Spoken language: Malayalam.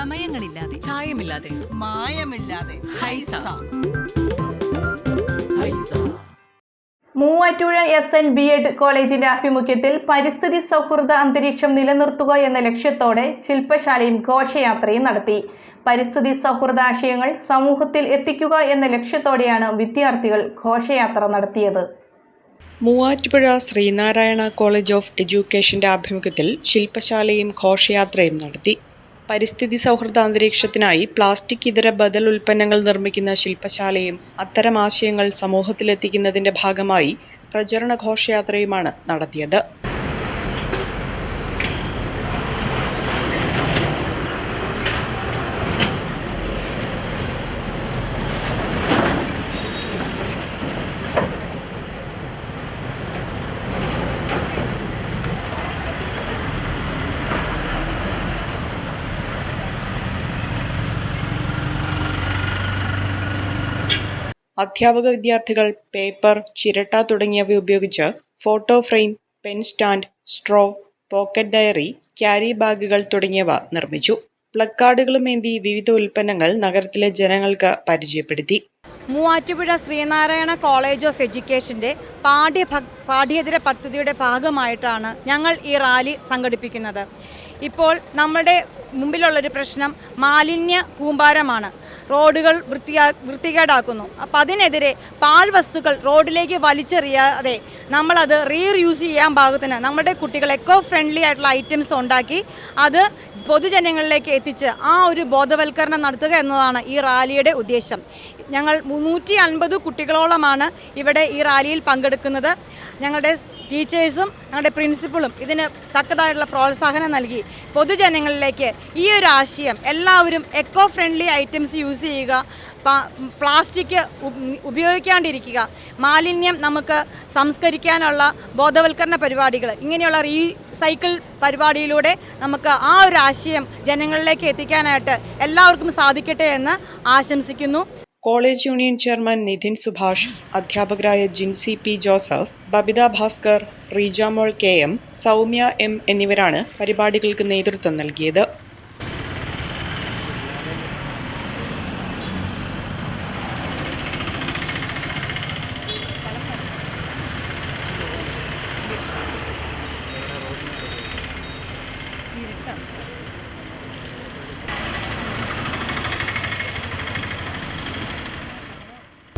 ചമയങ്ങളില്ലാതെ ചായമില്ലാതെ. മായമില്ലാതെ. Haiza. Muvattupuzha S N B Ed കോളേജിന്റെ ആഭിമുഖ്യത്തിൽ പരിസ്ഥിതി സൗഹൃദ അന്തരീക്ഷം നിലനിർത്തുക എന്ന ലക്ഷ്യത്തോടെ ശില്പശാലയും ഘോഷയാത്രയും നടത്തി. പരിസ്ഥിതി സൗഹൃദ ആശയങ്ങൾ സമൂഹത്തിൽ എത്തിക്കുക എന്ന ലക്ഷ്യത്തോടെയാണ് വിദ്യാർത്ഥികൾ ഘോഷയാത്ര നടത്തിയത്. മൂവാറ്റുപുഴ ശ്രീനാരായണ കോളേജ് ഓഫ് എഡ്യൂക്കേഷന്റെ ആഭിമുഖ്യത്തിൽ ശില്പശാലയും ഘോഷയാത്രയും നടത്തി. പരിസ്ഥിതി സൗഹൃദ അന്തരീക്ഷത്തിനായി പ്ലാസ്റ്റിക് ഇതര ബദൽ ഉൽപ്പന്നങ്ങൾ നിർമ്മിക്കുന്ന ശില്പശാലയും അത്തരം ആശയങ്ങൾ സമൂഹത്തിലെത്തിക്കുന്നതിന്റെ ഭാഗമായി പ്രചരണ ഘോഷയാത്രയുമാണ് നടത്തിയത്. അധ്യാപക വിദ്യാർത്ഥികൾ പേപ്പർ ചിരട്ട തുടങ്ങിയവ ഉപയോഗിച്ച് photo frame pen stand straw pocket diary carry ബാഗുകൾ തുടങ്ങിയവ നിർമ്മിച്ചു. പ്ലക്കാർഡുകളുമേന്തി വിവിധ ഉൽപ്പന്നങ്ങൾ നഗരത്തിലെ ജനങ്ങൾക്ക് പരിചയപ്പെടുത്തി. മൂവാറ്റുപുഴ ശ്രീനാരായണ കോളേജ് ഓഫ് എഡ്യൂക്കേഷന്റെ പാഠ്യ പാഠ്യേതര പദ്ധതിയുടെ ഭാഗമായിട്ടാണ് ഞങ്ങൾ ഈ റാലി സംഘടിപ്പിക്കുന്നത്. ഇപ്പോൾ നമ്മുടെ മുമ്പിലുള്ളൊരു പ്രശ്നം മാലിന്യ കൂമ്പാരമാണ്. റോഡുകൾ വൃത്തിയാ വൃത്തികേടാക്കുന്നു. അപ്പം അതിനെതിരെ പാഴ്വസ്തുക്കൾ റോഡിലേക്ക് വലിച്ചെറിയാതെ നമ്മളത് റീയൂസ് ചെയ്യാൻ പാകത്തിന് നമ്മുടെ കുട്ടികൾ എക്കോ ഫ്രണ്ട്ലി ആയിട്ടുള്ള ഐറ്റംസ് ഉണ്ടാക്കി അത് പൊതുജനങ്ങളിലേക്ക് എത്തിച്ച് ആ ഒരു ബോധവൽക്കരണം നടത്തുക എന്നതാണ് ഈ റാലിയുടെ ഉദ്ദേശം. ഞങ്ങൾ മുന്നൂറ്റി അൻപത് കുട്ടികളോളമാണ് ഇവിടെ ഈ റാലിയിൽ പങ്കെടുക്കുന്നത്. ഞങ്ങളുടെ ടീച്ചേഴ്സും ഞങ്ങളുടെ പ്രിൻസിപ്പളും ഇതിന് തക്കതായിട്ടുള്ള പ്രോത്സാഹനം നൽകി. പൊതുജനങ്ങളിലേക്ക് ഈ ഒരു ആശയം എല്ലാവരും എക്കോ ഫ്രണ്ട്ലി ഐറ്റംസ് യൂസ് ചെയ്യുക പ്ലാസ്റ്റിക് ഉപ- ഉപയോഗിക്കാണ്ടിരിക്കുക. മാലിന്യം നമുക്ക് സംസ്കരിക്കാനുള്ള ബോധവൽക്കരണ പരിപാടികൾ ഇങ്ങനെയുള്ള റീസൈക്കിൾ പരിപാടിയിലൂടെ നമുക്ക് ആ ഒരു ആശയം ജനങ്ങളിലേക്ക് എത്തിക്കാനായിട്ട് എല്ലാവർക്കും സാധിക്കട്ടെ എന്ന് ആശംസിക്കുന്നു. College union chairman Nithin Subhash അധ്യാപകരായ Jincy P Joseph Babitha Bhaskar Reejamol K M Soumya M എന്നിവരാണ് പരിപാടികൾക്ക് നേതൃത്വം നൽകിയത്.